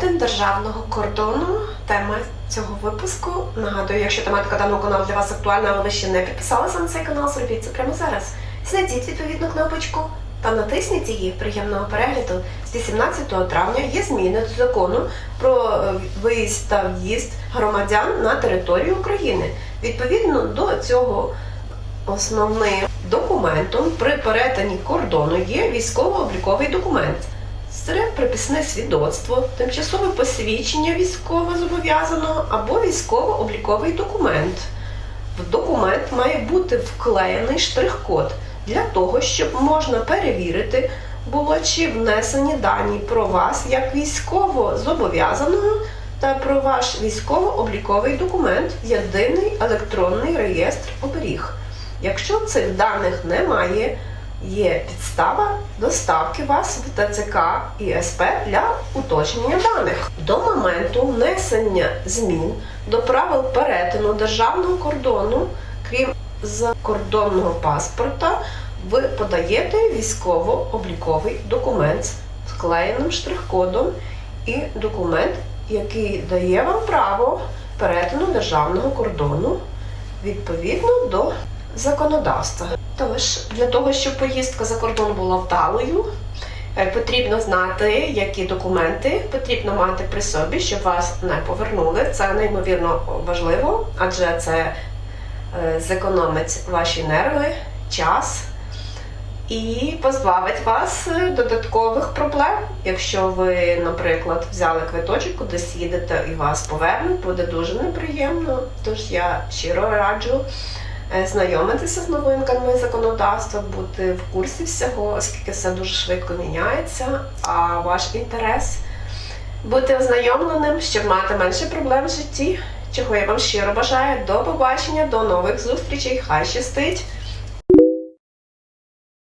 Перетин державного кордону. Тема цього випуску. Нагадую, якщо тематика даного каналу для вас актуальна, але ви ще не підписалися на цей канал, зробіть це прямо зараз. Знайдіть відповідну кнопочку та натисніть її приємного перегляду. З 18 травня є зміни до закону про е, виїзд та в'їзд громадян на територію України. Відповідно до цього основним документом при перетині кордону є військово-обліковий документ. Це приписне свідоцтво, тимчасове посвідчення військовозобов'язаного або військово-обліковий документ. В документ має бути вклеєний штрих-код для того, щоб можна перевірити, було чи внесені дані про вас як військово-зобов'язаного та про ваш військово-обліковий документ єдиний електронний реєстр оберіг. Якщо цих даних немає, є підстава доставки вас в ТЦК і СП для уточнення даних. До моменту внесення змін до правил перетину державного кордону, крім закордонного паспорта, ви подаєте військово-обліковий документ з вклеєним штрих-кодом і документ, який дає вам право перетину державного кордону відповідно до законодавства. Тож, для того, щоб поїздка за кордон була вдалою, е, потрібно знати, які документи потрібно мати при собі, щоб вас не повернули. Це неймовірно важливо, адже це е, зекономить ваші нерви, час і позбавить вас е, додаткових проблем. Якщо ви, наприклад, взяли квиточок, кудись їдете і вас повернуть, буде дуже неприємно. Тож я щиро раджу знайомитися з новинками законодавства, бути в курсі всього, оскільки все дуже швидко міняється, а ваш інтерес бути ознайомленим, щоб мати менше проблем в житті. Чого я вам щиро бажаю. До побачення, до нових зустрічей. Хай щастить!